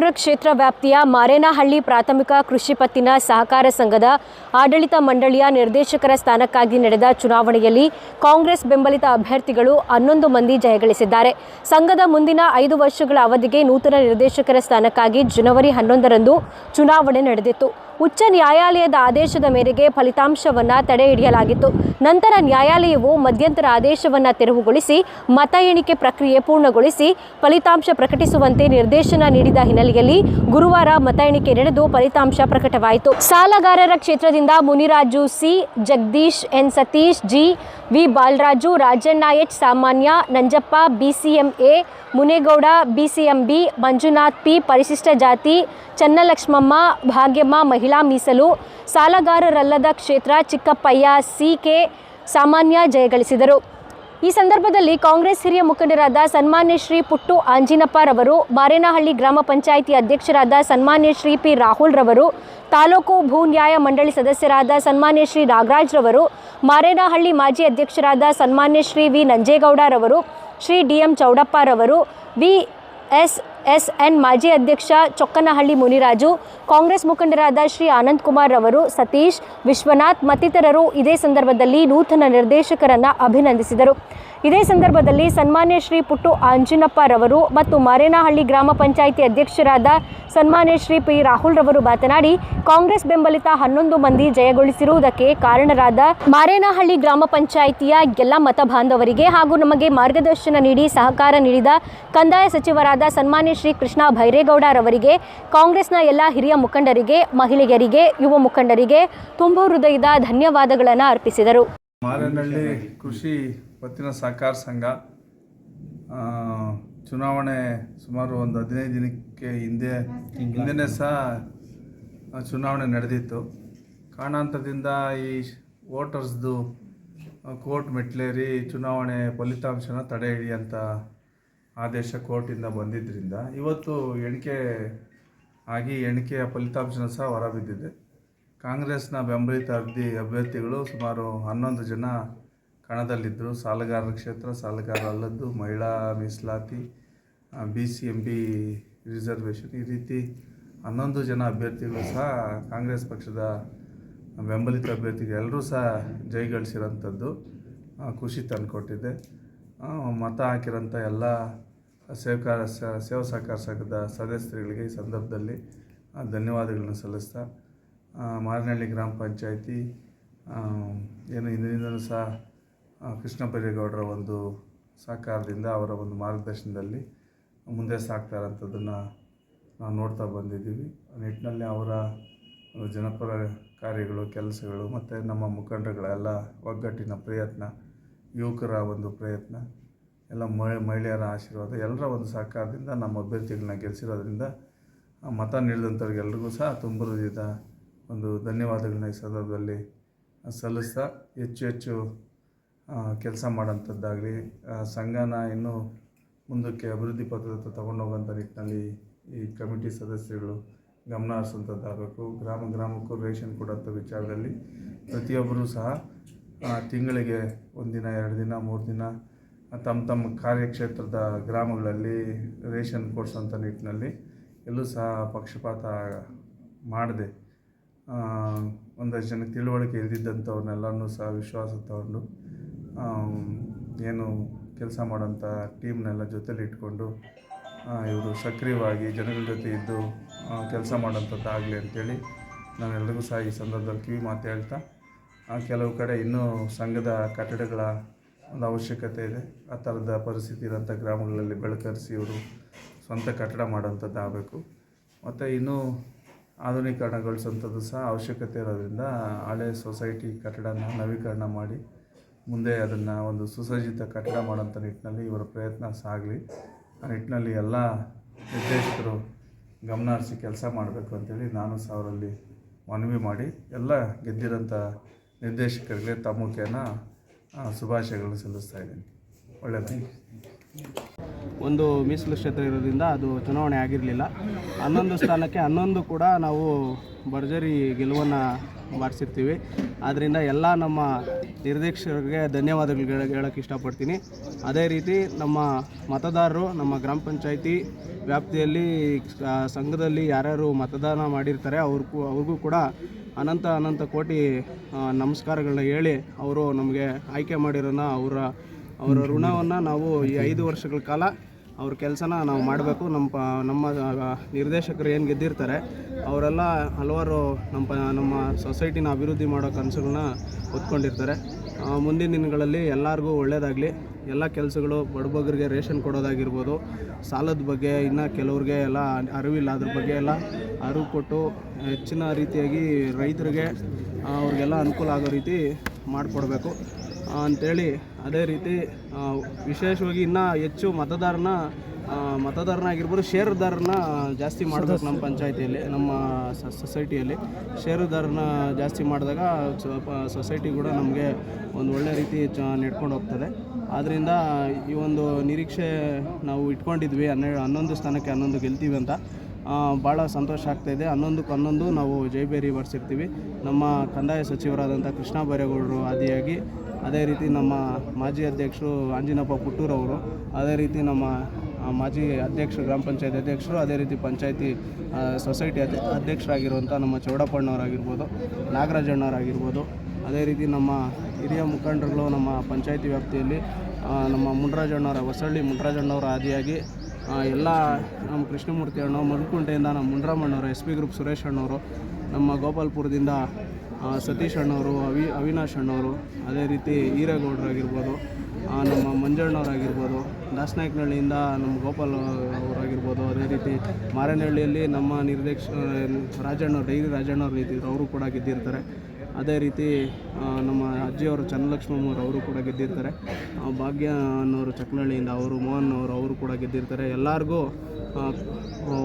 ವಿಜಯಪುರ ಕ್ಷೇತ್ರ ವ್ಯಾಪ್ತಿಯ ಮಾರೇನಹಳ್ಳಿ ಪ್ರಾಥಮಿಕ ಕೃಷಿ ಪತ್ತಿನ ಸಹಕಾರ ಸಂಘದ ಆಡಳಿತ ಮಂಡಳಿಯ ನಿರ್ದೇಶಕರ ಸ್ಥಾನಕ್ಕಾಗಿ ನಡೆದ ಚುನಾವಣೆಯಲ್ಲಿ ಕಾಂಗ್ರೆಸ್ ಬೆಂಬಲಿತ ಅಭ್ಯರ್ಥಿಗಳು ಹನ್ನೊಂದು ಮಂದಿ ಜಯಗಳಿಸಿದ್ದಾರೆ. ಸಂಘದ ಮುಂದಿನ ಐದು ವರ್ಷಗಳ ಅವಧಿಗೆ ನೂತನ ನಿರ್ದೇಶಕರ ಸ್ಥಾನಕ್ಕಾಗಿ ಜನವರಿ ಹನ್ನೊಂದರಂದು ಚುನಾವಣೆ ನಡೆದಿತ್ತು. ಉಚ್ಚ ನ್ಯಾಯಾಲಯದ ಆದೇಶದ ಮೇರೆಗೆ ಫಲಿತಾಂಶವನ್ನು ತಡೆ ಹಿಡಿಯಲಾಗಿತ್ತು. ನಂತರ ನ್ಯಾಯಾಲಯವು ಮಧ್ಯಂತರ ಆದೇಶವನ್ನು ತೆರವುಗೊಳಿಸಿ, ಮತ ಎಣಿಕೆ ಪ್ರಕ್ರಿಯೆ ಪೂರ್ಣಗೊಳಿಸಿ, ಫಲಿತಾಂಶ ಪ್ರಕಟಿಸುವಂತೆ ನಿರ್ದೇಶನ ನೀಡಿದ ಹಿನ್ನೆಲೆಯಲ್ಲಿ ಗುರುವಾರ ಮತ ಎಣಿಕೆ ನಡೆದು ಫಲಿತಾಂಶ ಪ್ರಕಟವಾಯಿತು. ಸಾಲಗಾರರ ಕ್ಷೇತ್ರದಿಂದ Muniraju C, Jagadish N Satish, G, V Balaraju, Rajanna H ಸಾಮಾನ್ಯ, Nanjappa BCMA Munegowda BCMB Manjunath P, ಪರಿಶಿಷ್ಟ ಜಾತಿ, ಚನ್ನಲಕ್ಷ್ಮಮ್ಮ, ಭಾಗ್ಯಮ್ಮ ಮಹಿಳಾ ಮೀಸಲು ಸಾಲಗಾರರಲ್ಲದ ಕ್ಷೇತ್ರ ಚಿಕ್ಕಪ್ಪಯ್ಯ ಸಿಕೆ ಸಾಮಾನ್ಯ ಜಯಗಳಿಸಿದರು. ಈ ಸಂದರ್ಭದಲ್ಲಿ ಕಾಂಗ್ರೆಸ್ ಹಿರಿಯ ಮುಖಂಡರಾದ ಸನ್ಮಾನ್ಯ ಶ್ರೀ ಪುಟ್ಟು ಆಂಜಿನಪ್ಪರವರು, ಮಾರೇನಹಳ್ಳಿ ಗ್ರಾಮ ಪಂಚಾಯಿತಿ ಅಧ್ಯಕ್ಷರಾದ ಸನ್ಮಾನ್ಯ ಶ್ರೀ ಪಿ ರಾಹುಲ್ ರವರು ತಾಲೂಕು ಭೂ ನ್ಯಾಯ ಮಂಡಳಿ ಸದಸ್ಯರಾದ ಸನ್ಮಾನ್ಯ ಶ್ರೀ ನಾಗರಾಜ್ ರವರು ಮಾರೇನಹಳ್ಳಿ ಮಾಜಿ ಅಧ್ಯಕ್ಷರಾದ ಸನ್ಮಾನ್ಯ ಶ್ರೀ ವಿ ನಂಜೇಗೌಡರವರು, ಶ್ರೀ ಡಿ ಎಂ ಚೌಡಪ್ಪರವರು, ವಿ ಎಸ್ ಎಸ್ ಎನ್ ಮಾಜಿ ಅಧ್ಯಕ್ಷ ಚೊಕ್ಕನಹಳ್ಳಿ ಮುನಿರಾಜು, ಕಾಂಗ್ರೆಸ್ ಮುಖಂಡರಾದ ಶ್ರೀ ಆನಂದ್ ಕುಮಾರ್ ರವರು, ಸತೀಶ್ ವಿಶ್ವನಾಥ್ ಮತ್ತಿತರರು ಇದೇ ಸಂದರ್ಭದಲ್ಲಿ ನೂತನ ನಿರ್ದೇಶಕರನ್ನು ಅಭಿನಂದಿಸಿದರು. ಇದೇ ಸಂದರ್ಭದಲ್ಲಿ ಸನ್ಮಾನ್ಯ ಶ್ರೀ ಪುಟ್ಟು ಆಂಜಿನಪ್ಪರವರು ಮತ್ತು ಮಾರೇನಹಳ್ಳಿ ಗ್ರಾಮ ಪಂಚಾಯಿತಿ ಅಧ್ಯಕ್ಷರಾದ ಸನ್ಮಾನ್ಯ ಶ್ರೀ ಪಿ ರಾಹುಲ್ ರವರು ಮಾತನಾಡಿ, ಕಾಂಗ್ರೆಸ್ ಬೆಂಬಲಿತ ಹನ್ನೊಂದು ಮಂದಿ ಜಯಗೊಳಿಸಿರುವುದಕ್ಕೆ ಕಾರಣರಾದ ಮಾರೇನಹಳ್ಳಿ ಗ್ರಾಮ ಪಂಚಾಯಿತಿಯ ಎಲ್ಲ ಮತ ಬಾಂಧವರಿಗೆ ಹಾಗೂ ನಮಗೆ ಮಾರ್ಗದರ್ಶನ ನೀಡಿ ಸಹಕಾರ ನೀಡಿದ ಕಂದಾಯ ಸಚಿವರಾದ ಸನ್ಮಾನ್ಯ ಶ್ರೀ ಕೃಷ್ಣ ಭೈರೇಗೌಡರವರಿಗೆ, ಕಾಂಗ್ರೆಸ್ನ ಎಲ್ಲ ಹಿರಿಯ ಮುಖಂಡರಿಗೆ, ಮಹಿಳೆಯರಿಗೆ, ಯುವ ಮುಖಂಡರಿಗೆ ತುಂಬು ಹೃದಯದ ಧನ್ಯವಾದಗಳನ್ನು ಅರ್ಪಿಸಿದರು. ಮಾರೇನಹಳ್ಳಿ ಕೃಷಿ ಪತ್ತಿನ ಸಹಕಾರ ಸಂಘ ಚುನಾವಣೆ ಸುಮಾರು ಒಂದು ಹದಿನೈದು ದಿನಕ್ಕೆ ಹಿಂದೆ, ಹಿಂದೆನೇ ಸಹ ಚುನಾವಣೆ ನಡೆದಿತ್ತು. ಕಾರಣಾಂತರದಿಂದ ಈ ವೋಟರ್ಸ್ದು ಕೋರ್ಟ್ ಮೆಟ್ಲೇರಿ ಚುನಾವಣೆ ಫಲಿತಾಂಶನ ತಡೆ ಹಿಡಿಯಂಥ ಆದೇಶ ಕೋರ್ಟಿಂದ ಬಂದಿದ್ದರಿಂದ ಇವತ್ತು ಎಣಿಕೆ ಆಗಿ ಎಣಿಕೆಯ ಫಲಿತಾಂಶನ ಸಹ ಹೊರಬಿದ್ದಿದೆ. ಕಾಂಗ್ರೆಸ್ನ ಬೆಂಬಲಿತ ಅಭ್ಯರ್ಥಿ, ಅಭ್ಯರ್ಥಿಗಳು ಸುಮಾರು ಹನ್ನೊಂದು ಜನ ಕಣದಲ್ಲಿದ್ದರು ಸಾಲಗಾರರ ಕ್ಷೇತ್ರ ಸಾಲಗಾರ ಅಲ್ಲದ್ದು ಮಹಿಳಾ ಮೀಸಲಾತಿ B C M B reservation ಈ ರೀತಿ ಹನ್ನೊಂದು ಜನ ಅಭ್ಯರ್ಥಿಗಳು ಸಹ ಕಾಂಗ್ರೆಸ್ ಪಕ್ಷದ ಬೆಂಬಲಿತ ಅಭ್ಯರ್ಥಿಗಳು. ಎಲ್ಲರೂ ಸಹ ಜಯಗಳಿಸಿರೋಂಥದ್ದು ಆ, ಖುಷಿ ತಂದುಕೊಟ್ಟಿದೆ. ಮತ ಹಾಕಿರೋಂಥ ಎಲ್ಲ ಸೇವಕಾರ ಸೇವಾ ಸಹಕಾರ ಸಂಘದ ಸದಸ್ಯರುಗಳಿಗೆ ಈ ಸಂದರ್ಭದಲ್ಲಿ ಧನ್ಯವಾದಗಳನ್ನು ಸಲ್ಲಿಸ್ತಾ ಮಾರನಹಳ್ಳಿ ಗ್ರಾಮ ಪಂಚಾಯಿತಿ ಏನು ಹಿಂದಿನಿಂದಲೂ ಸಹ ಕೃಷ್ಣ ಬೈರೇಗೌಡರ ಒಂದು ಸಹಕಾರದಿಂದ ಅವರ ಒಂದು ಮಾರ್ಗದರ್ಶನದಲ್ಲಿ ಮುಂದೆ ಸಾಕ್ತಾರಂಥದ್ದನ್ನು ನಾವು ನೋಡ್ತಾ ಬಂದಿದ್ದೀವಿ. ಆ ನಿಟ್ಟಿನಲ್ಲಿ ಅವರ ಜನಪರ ಕಾರ್ಯಗಳು, ಕೆಲಸಗಳು ಮತ್ತು ನಮ್ಮ ಮುಖಂಡರುಗಳ ಎಲ್ಲ ಒಗ್ಗಟ್ಟಿನ ಪ್ರಯತ್ನ, ಯುವಕರ ಒಂದು ಪ್ರಯತ್ನ, ಎಲ್ಲ ಮಹಿ, ಮಹಿಳೆಯರ ಆಶೀರ್ವಾದ, ಎಲ್ಲರ ಒಂದು ಸಹಕಾರದಿಂದ ನಮ್ಮ ಅಭ್ಯರ್ಥಿಗಳನ್ನ ಗೆಲ್ಲಿಸಿರೋದ್ರಿಂದ ಮತ ನೀಡಿದಂಥವ್ರಿಗೆಲ್ರಿಗೂ ಸಹ ತುಂಬ ಒಂದು ಧನ್ಯವಾದಗಳನ್ನ ಈ ಸಂದರ್ಭದಲ್ಲಿ ಸಲ್ಲಿಸ್ತಾ ಹೆಚ್ಚು ಹೆಚ್ಚು ಕೆಲಸ ಮಾಡೋಂಥದ್ದಾಗಲಿ ಸಂಘನ ಇನ್ನೂ ಮುಂದಕ್ಕೆ ಅಭಿವೃದ್ಧಿ ಪಥದತ್ತ ತಗೊಂಡೋಗೋಂಥ ನಿಟ್ಟಿನಲ್ಲಿ ಈ ಕಮಿಟಿ ಸದಸ್ಯರುಗಳು ಗಮನ ಹರಿಸುವಂಥದ್ದಾಗಬೇಕು ಗ್ರಾಮ ಗ್ರಾಮಕ್ಕೂ ರೇಷನ್ ಕೊಡೋಂಥ ವಿಚಾರದಲ್ಲಿ ಪ್ರತಿಯೊಬ್ಬರೂ ಸಹ ತಿಂಗಳಿಗೆ ಒಂದಿನ, ಎರಡು ದಿನ, ಮೂರು ದಿನ, ತಮ್ಮ ತಮ್ಮ ಕಾರ್ಯಕ್ಷೇತ್ರದ ಗ್ರಾಮಗಳಲ್ಲಿ ರೇಷನ್ ಕೊಡಿಸೋಂಥ ನಿಟ್ಟಿನಲ್ಲಿ ಎಲ್ಲೂ ಸಹ ಪಕ್ಷಪಾತ ಮಾಡದೆ ಒಂದಷ್ಟು ಜನಕ್ಕೆ ತಿಳುವಳಿಕೆ ಇಲ್ದಿದ್ದಂಥವ್ರನ್ನೆಲ್ಲನೂ ಸಹ ವಿಶ್ವಾಸ ತಗೊಂಡು ಏನು ಕೆಲಸ ಮಾಡೋಂಥ ಟೀಮ್ನೆಲ್ಲ ಜೊತೇಲಿ ಇಟ್ಕೊಂಡು ಇವರು ಸಕ್ರಿಯವಾಗಿ ಜನಗಳ ಜೊತೆ ಇದ್ದು ಕೆಲಸ ಮಾಡೋಂಥದ್ದಾಗಲಿ ಅಂತೇಳಿ ನಾನೆಲ್ರಿಗೂ ಸಹ ಈ ಸಂದರ್ಭದಲ್ಲಿ ಕಿವಿ ಮಾತು ಹೇಳ್ತಾ ಕೆಲವು ಕಡೆ ಇನ್ನೂ ಸಂಘದ ಕಟ್ಟಡಗಳ ಒಂದು ಅವಶ್ಯಕತೆ ಇದೆ. ಆ ಥರದ ಪರಿಸ್ಥಿತಿ ಇರೋಂಥ ಗ್ರಾಮಗಳಲ್ಲಿ ಬೆಳಕರಿಸಿ ಇವರು ಸ್ವಂತ ಕಟ್ಟಡ ಮಾಡೋಂಥದ್ದು ಆಗಬೇಕು. ಮತ್ತು ಇನ್ನೂ ಆಧುನೀಕರಣಗೊಳಿಸೋಂಥದ್ದು ಸಹ ಅವಶ್ಯಕತೆ ಇರೋದ್ರಿಂದ ಹಳೆ ಸೊಸೈಟಿ ಕಟ್ಟಡನ ನವೀಕರಣ ಮಾಡಿ ಮುಂದೆ ಅದನ್ನು ಒಂದು ಸುಸಜ್ಜಿತ ಕಟ್ಟಡ ಮಾಡೋಂಥ ನಿಟ್ಟಿನಲ್ಲಿ ಇವರ ಪ್ರಯತ್ನ ಸಾಗಲಿ. ಆ ನಿಟ್ಟಿನಲ್ಲಿ ಎಲ್ಲ ನಿರ್ದೇಶಕರು ಗಮನ ಹರಿಸಿ ಕೆಲಸ ಮಾಡಬೇಕು ಅಂತೇಳಿ ನಾನು ಸಾವಿರಲ್ಲಿ ಮನವಿ ಮಾಡಿ ಎಲ್ಲ ಗೆದ್ದಿರೋಂಥ ನಿರ್ದೇಶಕರಿಗೆ ತಮ್ಮ ಮುಖೇನ ಶುಭಾಶಯಗಳನ್ನು ಸಲ್ಲಿಸ್ತಾ ಇದ್ದೀನಿ. ಒಳ್ಳೆಯದಾಗಿ ಒಂದು ಮೀಸಲು ಕ್ಷೇತ್ರ ಇರೋದ್ರಿಂದ ಅದು ಚುನಾವಣೆ ಆಗಿರಲಿಲ್ಲ. ಹನ್ನೊಂದು ಸ್ಥಾನಕ್ಕೆ ಹನ್ನೊಂದು ಕೂಡ ನಾವು ಭರ್ಜರಿ ಗೆಲುವನ್ನು ಬಾರಿಸಿರ್ತೀವಿ. ಆದ್ದರಿಂದ ಎಲ್ಲ ನಮ್ಮ ನಿರ್ದೇಶಕರಿಗೆ ಧನ್ಯವಾದಗಳು ಹೇಳೋಕ್ಕೆ ಇಷ್ಟಪಡ್ತೀನಿ. ಅದೇ ರೀತಿ ನಮ್ಮ ಮತದಾರರು, ನಮ್ಮ ಗ್ರಾಮ ಪಂಚಾಯಿತಿ ವ್ಯಾಪ್ತಿಯಲ್ಲಿ ಸಂಘದಲ್ಲಿ ಯಾರ್ಯಾರು ಮತದಾನ ಮಾಡಿರ್ತಾರೆ ಅವ್ರಿಗೂ ಅವ್ರಿಗೂ ಕೂಡ ಅನಂತ ಅನಂತ ಕೋಟಿ ನಮಸ್ಕಾರಗಳನ್ನ ಹೇಳಿ ಅವರು ನಮಗೆ ಆಯ್ಕೆ ಮಾಡಿರೋನ ಅವರ ಅವರ ಋಣವನ್ನು ನಾವು ಈ ಐದು ವರ್ಷಗಳ ಕಾಲ ಅವ್ರ ಕೆಲಸನ ನಾವು ಮಾಡಬೇಕು. ನಮ್ಮ ನಮ್ಮ ನಿರ್ದೇಶಕರು ಏನು ಗೆದ್ದಿರ್ತಾರೆ, ಅವರೆಲ್ಲ ಹಲವಾರು ನಮ್ಮ ಪ, ನಮ್ಮ ಸೊಸೈಟಿನ ಅಭಿವೃದ್ಧಿ ಮಾಡೋ ಕನಸುಗಳನ್ನ ಹೊತ್ಕೊಂಡಿರ್ತಾರೆ. ಮುಂದಿನ ದಿನಗಳಲ್ಲಿ ಎಲ್ಲರಿಗೂ ಒಳ್ಳೆಯದಾಗಲಿ ಎಲ್ಲ ಕೆಲಸಗಳು ಬಡಬಗ್ರಿಗೆ ರೇಷನ್ ಕೊಡೋದಾಗಿರ್ಬೋದು, ಸಾಲದ ಬಗ್ಗೆ, ಇನ್ನು ಕೆಲವ್ರಿಗೆ ಎಲ್ಲ ಅರಿವಿಲ್ಲ, ಅದ್ರ ಬಗ್ಗೆ ಎಲ್ಲ ಅರಿವು ಕೊಟ್ಟು ಹೆಚ್ಚಿನ ರೀತಿಯಾಗಿ ರೈತರಿಗೆ ಅವ್ರಿಗೆಲ್ಲ ಅನುಕೂಲ ಆಗೋ ರೀತಿ ಮಾಡಿಕೊಡ್ಬೇಕು. ಅಂಥೇಳಿ ಅದೇ ರೀತಿ ವಿಶೇಷವಾಗಿ ಇನ್ನೂ ಹೆಚ್ಚು ಮತದಾರನ ಮತದಾರನಾಗಿರ್ಬೋದು ಷೇರುದಾರನ ಜಾಸ್ತಿ ಮಾಡಬೇಕು ನಮ್ಮ ಪಂಚಾಯತಿಯಲ್ಲಿ, ನಮ್ಮ ಸೊಸೈಟಿಯಲ್ಲಿ. ಷೇರುದಾರನ ಜಾಸ್ತಿ ಮಾಡಿದಾಗ ಸೊಸೈಟಿ ಕೂಡ ನಮಗೆ ಒಂದು ಒಳ್ಳೆ ರೀತಿ ಚ, ನಡ್ಕೊಂಡು ಹೋಗ್ತದೆ. ಆದ್ದರಿಂದ ಈ ಒಂದು ನಿರೀಕ್ಷೆ ನಾವು ಇಟ್ಕೊಂಡಿದ್ವಿ ಹನ್ನೆರಡು ಹನ್ನೊಂದು ಸ್ಥಾನಕ್ಕೆ ಹನ್ನೊಂದು ಗೆಲ್ತೀವಿ ಅಂತ. ಭಾಳ ಸಂತೋಷ ಆಗ್ತಾಯಿದೆ ಹನ್ನೊಂದಕ್ಕೆ ಹನ್ನೊಂದು ನಾವು ಜೈಬೇರಿ ಬರ್ಸಿರ್ತೀವಿ ನಮ್ಮ ಕಂದಾಯ ಸಚಿವರಾದಂಥ ಕೃಷ್ಣ ಬೈರೇಗೌಡರು ಆದಿಯಾಗಿ ಅದೇ ರೀತಿ ನಮ್ಮ ಮಾಜಿ ಅಧ್ಯಕ್ಷರು ಆಂಜಿನಪ್ಪ ಪುಟ್ಟೂರವರು ಅದೇ ರೀತಿ ನಮ್ಮ ಮಾಜಿ ಅಧ್ಯಕ್ಷರು, ಗ್ರಾಮ ಪಂಚಾಯತ್ ಅಧ್ಯಕ್ಷರು, ಅದೇ ರೀತಿ ಪಂಚಾಯತಿ ಸೊಸೈಟಿ ಅಧ್ಯ ಅಧ್ಯಕ್ಷರಾಗಿರುವಂಥ ನಮ್ಮ ಚೌಡಪ್ಪಣ್ಣವರಾಗಿರ್ಬೋದು, ನಾಗರಾಜಣ್ಣವರಾಗಿರ್ಬೋದು, ಅದೇ ರೀತಿ ನಮ್ಮ ಹಿರಿಯ ಮುಖಂಡರುಗಳು ನಮ್ಮ ಪಂಚಾಯತಿ ವ್ಯಾಪ್ತಿಯಲ್ಲಿ ನಮ್ಮ ಮುನ್ರಾಜಣ್ಣವರ, ಹೊಸಳ್ಳಿ ಮುನ್ರಾಜಣ್ಣವರ ಆದಿಯಾಗಿ ಎಲ್ಲ ನಮ್ಮ ಕೃಷ್ಣಮೂರ್ತಿ ಅಣ್ಣ ಮಲ್ಕುಂಟೆಯಿಂದ ನಮ್ಮ ಮುನ್ರಾಮಣ್ಣವರು, ಎಸ್ ಪಿ ಗ್ರೂಪ್ ಸುರೇಶ್ ಅಣ್ಣವರು, ನಮ್ಮ ಗೋಪಾಲ್ಪುರದಿಂದ ಸತೀಶ್ ಅಣ್ಣವರು, ಅವಿ, ಅವಿನಾಶ್ ಅಣ್ಣವರು, ಅದೇ ರೀತಿ ಈರೇಗೌಡರಾಗಿರ್ಬೋದು ನಮ್ಮ ಮಂಜಣ್ಣವರಾಗಿರ್ಬೋದು ದಾಸನಾಯಕನಹಳ್ಳಿಯಿಂದ ನಮ್ಮ ಗೋಪಾಲ್ ಅವರಾಗಿರ್ಬೋದು, ಅದೇ ರೀತಿ ಮಾರನಹಳ್ಳಿಯಲ್ಲಿ ನಮ್ಮ ನಿರ್ದೇಶ ರಾಜಣ್ಣ ಡೈರಿ ರಾಜಣ್ಣವ್ರು ಇದ್ದಿದ್ರು ಅವರು ಕೂಡ ಗೆದ್ದಿರ್ತಾರೆ. ಅದೇ ರೀತಿ ನಮ್ಮ ಅಜ್ಜಿಯವರು ಚನ್ನಲಕ್ಷ್ಮಮ್ಮವ್ರು ಅವರು ಕೂಡ ಗೆದ್ದಿರ್ತಾರೆ. ಭಾಗ್ಯ ಅನ್ನೋರು ಚಕ್ನಹಳ್ಳಿಯಿಂದ ಅವರು, ಮೋಹನ್ ಅವರು ಅವರು ಕೂಡ ಗೆದ್ದಿರ್ತಾರೆ. ಎಲ್ಲರಿಗೂ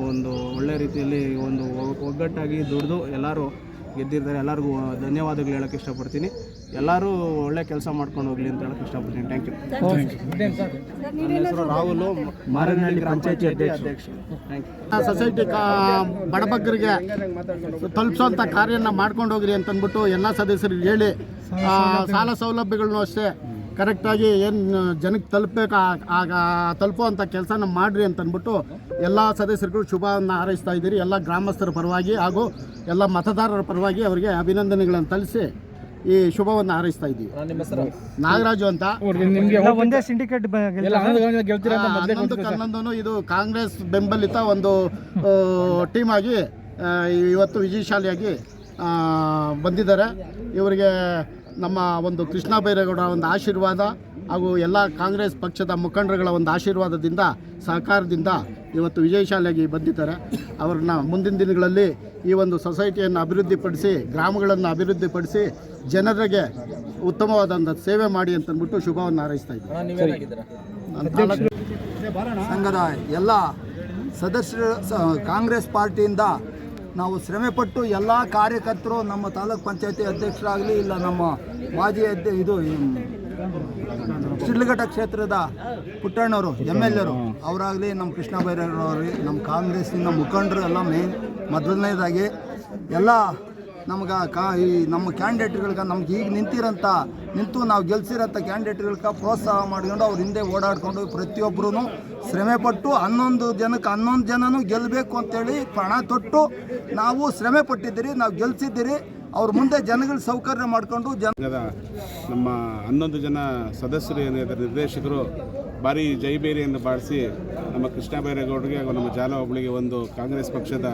ಒಂದು ಒಳ್ಳೆ ರೀತಿಯಲ್ಲಿ ಒಂದು ಒಗ್ಗಟ್ಟಾಗಿ ದುಡಿದು ಎಲ್ಲರೂ ಗೆದ್ದಿರ್ತಾರೆ. ಎಲ್ಲರಿಗೂ ಧನ್ಯವಾದಗಳು ಹೇಳೋಕ್ಕೆ ಇಷ್ಟಪಡ್ತೀನಿ. ಎಲ್ಲರೂ ಒಳ್ಳೆ ಕೆಲಸ ಮಾಡ್ಕೊಂಡು ಹೋಗ್ಲಿ ಅಂತ ಹೇಳಕ್ಕೆ ಇಷ್ಟಪಡ್ತೀನಿ. ಥ್ಯಾಂಕ್ ಯು ರಾಹುಲ್ ಹೆಸರು ರಾಹುಲು. ಮಾರನಹಳ್ಳಿ ಪಂಚಾಯತಿ ಅಧ್ಯಕ್ಷರು ಥ್ಯಾಂಕ್ ಯು ಸೊಸೈಟಿ ಕಾ ಬಡಬಗ್ಗರಿಗೆ ತಲುಪಿಸೋಂಥ ಕಾರ್ಯನ ಮಾಡ್ಕೊಂಡು ಹೋಗ್ರಿ ಅಂತಂದ್ಬಿಟ್ಟು ಎಲ್ಲ ಸದಸ್ಯರಿಗೆ ಹೇಳಿ ಆ, ಸಾಲ ಸೌಲಭ್ಯಗಳನ್ನು ಅಷ್ಟೇ. ಕರೆಕ್ಟಾಗಿ ಏನು ಜನಕ್ಕೆ ತಲುಪಬೇಕು ಆಗ ತಲುಪುವಂಥ ಕೆಲಸನ ಮಾಡಿರಿ ಅಂತಂದ್ಬಿಟ್ಟು ಎಲ್ಲ ಸದಸ್ಯರುಗಳು ಶುಭವನ್ನು ಹಾರೈಸ್ತಾ ಇದ್ದೀರಿ. ಎಲ್ಲ ಗ್ರಾಮಸ್ಥರ ಪರವಾಗಿ ಹಾಗೂ ಎಲ್ಲ ಮತದಾರರ ಪರವಾಗಿ ಅವರಿಗೆ ಅಭಿನಂದನೆಗಳನ್ನು ತಳಿಸಿ ಈ ಶುಭವನ್ನು ಹಾರೈಸ್ತಾ ಇದ್ದೀವಿ. ನಾಗರಾಜು ಅಂತ. ಒಂದೇ ಸಿಂಡಿಕೇಟ್ ಇದು ಕಾಂಗ್ರೆಸ್ ಬೆಂಬಲಿತ ಒಂದು ಟೀಮ್ ಆಗಿ ಇವತ್ತು ವಿಜಯಶಾಲಿಯಾಗಿ ಬಂದಿದ್ದಾರೆ. ಇವರಿಗೆ ನಮ್ಮ ಒಂದು ಕೃಷ್ಣ ಬೈರೇಗೌಡ ಒಂದು ಆಶೀರ್ವಾದ ಹಾಗೂ ಎಲ್ಲ ಕಾಂಗ್ರೆಸ್ ಪಕ್ಷದ ಮುಖಂಡರುಗಳ ಒಂದು ಆಶೀರ್ವಾದದಿಂದ ಸಹಕಾರದಿಂದ ಇವತ್ತು ವಿಜಯಶಾಲಿಯಾಗಿ ಬಂದಿದ್ದಾರೆ. ಅವ್ರನ್ನ ಮುಂದಿನ ದಿನಗಳಲ್ಲಿ ಈ ಒಂದು ಸೊಸೈಟಿಯನ್ನು ಅಭಿವೃದ್ಧಿಪಡಿಸಿ ಗ್ರಾಮಗಳನ್ನು ಅಭಿವೃದ್ಧಿಪಡಿಸಿ ಜನರಿಗೆ ಉತ್ತಮವಾದಂಥ ಸೇವೆ ಮಾಡಿ ಅಂತಂದ್ಬಿಟ್ಟು ಶುಭವನ್ನು ಹಾರೈಸ್ತಾ ಇದ್ದೀನಿ. ಸಂಘದ ಎಲ್ಲ ಸದಸ್ಯರು ಕಾಂಗ್ರೆಸ್ ಪಾರ್ಟಿಯಿಂದ ನಾವು ಶ್ರಮೆಪಟ್ಟು ಎಲ್ಲ ಕಾರ್ಯಕರ್ತರು ನಮ್ಮ ತಾಲೂಕ್ ಪಂಚಾಯತಿ ಅಧ್ಯಕ್ಷರಾಗಲಿ ಇಲ್ಲ ನಮ್ಮ ಮಾಜಿ ಅಧ್ಯ ಇದು ಶಿಡ್ಲಘಟ್ಟ ಕ್ಷೇತ್ರದ ಪುಟ್ಟಣ್ಣವರು, ಎಂ ಎಲ್ ಎರು ಅವರಾಗಲಿ ನಮ್ಮ ಕೃಷ್ಣ ಬೈರೇಗೌಡರು ನಮ್ಮ ಕಾಂಗ್ರೆಸ್ಸಿನ ಮುಖಂಡರು ಎಲ್ಲ ಮೇನ್ ಮೊದಲನೇದಾಗಿ ಎಲ್ಲ ನಮ್ಗೆ ಕಾ ಈ ನಮ್ಮ ಕ್ಯಾಂಡಿಡೇಟ್ಗಳಿಗೆ ನಮ್ಗೆ ಈಗ ನಿಂತಿರೋಂಥ ನಿಂತು ನಾವು ಗೆಲ್ಸಿರೋಂಥ ಕ್ಯಾಂಡಿಡೇಟ್ಗಳಿಗೆ ಪ್ರೋತ್ಸಾಹ ಮಾಡ್ಕೊಂಡು ಅವ್ರ ಹಿಂದೆ ಓಡಾಡ್ಕೊಂಡು ಪ್ರತಿಯೊಬ್ಬರೂ ಶ್ರಮೆಪಟ್ಟು ಹನ್ನೊಂದು ಜನಕ್ಕೆ ಹನ್ನೊಂದು ಜನನೂ ಗೆಲ್ಲಬೇಕು ಅಂತೇಳಿ ಪಣ ತೊಟ್ಟು ನಾವು ಶ್ರಮೆ ಪಟ್ಟಿದ್ದೀರಿ ನಾವು ಗೆಲ್ಸಿದ್ದೀರಿ, ಅವ್ರ ಮುಂದೆ ಜನಗಳ ಸೌಕರ್ಯ ಮಾಡಿಕೊಂಡು ಜನ ಸಂಘದ ನಮ್ಮ ಹನ್ನೊಂದು ಜನ ಸದಸ್ಯರು ಏನಿದ್ದಾರೆ ನಿರ್ದೇಶಕರು ಭಾರಿ ಜೈಬೇರಿಯನ್ನು ಬಾಡಿಸಿ ನಮ್ಮ ಕೃಷ್ಣ ಬೈರೇಗೌಡರಿಗೆ ಹಾಗೂ ನಮ್ಮ ಜಾಲ ಒಬ್ಬಳಿಗೆ ಒಂದು ಕಾಂಗ್ರೆಸ್ ಪಕ್ಷದ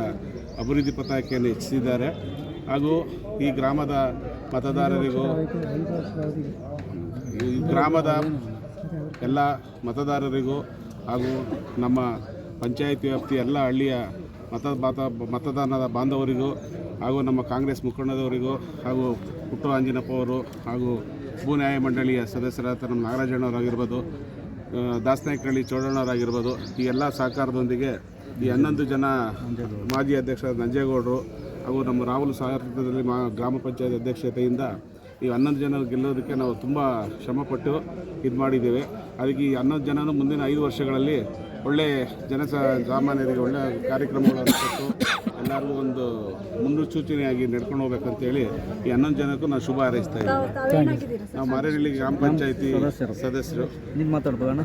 ಅಭಿವೃದ್ಧಿ ಪತಾಕೆಯನ್ನು ಹೆಚ್ಚಿಸಿದ್ದಾರೆ. ಹಾಗೂ ಈ ಗ್ರಾಮದ ಮತದಾರರಿಗೂ ಈ ಗ್ರಾಮದ ಎಲ್ಲ ಮತದಾರರಿಗೂ ಹಾಗೂ ನಮ್ಮ ಪಂಚಾಯತ್ ವ್ಯಾಪ್ತಿ ಎಲ್ಲ ಹಳ್ಳಿಯ ಮತ ಮತ ಮತದಾನದ ಬಾಂಧವರಿಗೂ ಹಾಗೂ ನಮ್ಮ ಕಾಂಗ್ರೆಸ್ ಮುಖಂಡದವರಿಗೂ ಹಾಗೂ ಪುಟ್ಟು ಆಂಜಿನಪ್ಪ ಅವರು ಹಾಗೂ ಭೂ ನ್ಯಾಯ ಮಂಡಳಿಯ ಸದಸ್ಯರಾದ ನಮ್ಮ ನಾಗರಾಜಣ್ಣವರಾಗಿರ್ಬೋದು ಆ, ಚೋಡಣ್ಣವರಾಗಿರ್ಬೋದು ಈ ಎಲ್ಲ ಸಹಕಾರದೊಂದಿಗೆ ಈ ಹನ್ನೊಂದು ಜನ ಮಾಜಿ ಅಧ್ಯಕ್ಷರಾದ ನಂಜೇಗೌಡರು ಹಾಗೂ ನಮ್ಮ ರಾಹುಲ್ ಸಹಕಾರದಲ್ಲಿ ಮಾ ಗ್ರಾಮ ಪಂಚಾಯತ್ ಅಧ್ಯಕ್ಷತೆಯಿಂದ ಈ ಹನ್ನೊಂದು ಜನ ಗೆಲ್ಲೋದಕ್ಕೆ ನಾವು ತುಂಬ ಶ್ರಮಪಟ್ಟು ಇದು ಮಾಡಿದ್ದೇವೆ. ಅದಕ್ಕೆ ಈ ಹನ್ನೊಂದು ಜನನು ಮುಂದಿನ ಐದು ವರ್ಷಗಳಲ್ಲಿ ಒಳ್ಳೆ ಜನ ಸಾಮಾನ್ಯರಿಗೆ ಒಳ್ಳೆ ಕಾರ್ಯಕ್ರಮಗಳನ್ನು ಕೊಟ್ಟು ಎಲ್ಲರಿಗೂ ಒಂದು ಮುನ್ಸೂಚನೆಯಾಗಿ ನಡ್ಕೊಂಡು ಹೋಗ್ಬೇಕಂತೇಳಿ ಈ ಹನ್ನೊಂದು ಜನಕ್ಕೂ ನಾವು ಶುಭ ಹಾರೈಸ್ತಾ ಇದ್ದೀವಿ ನಾವು ಮಾರೇನಹಳ್ಳಿ ಗ್ರಾಮ ಪಂಚಾಯತಿ ಸದಸ್ಯರು. ನಿಮ್ಗೆ ಮಾತಾಡ್ಬೋದಣ್ಣ?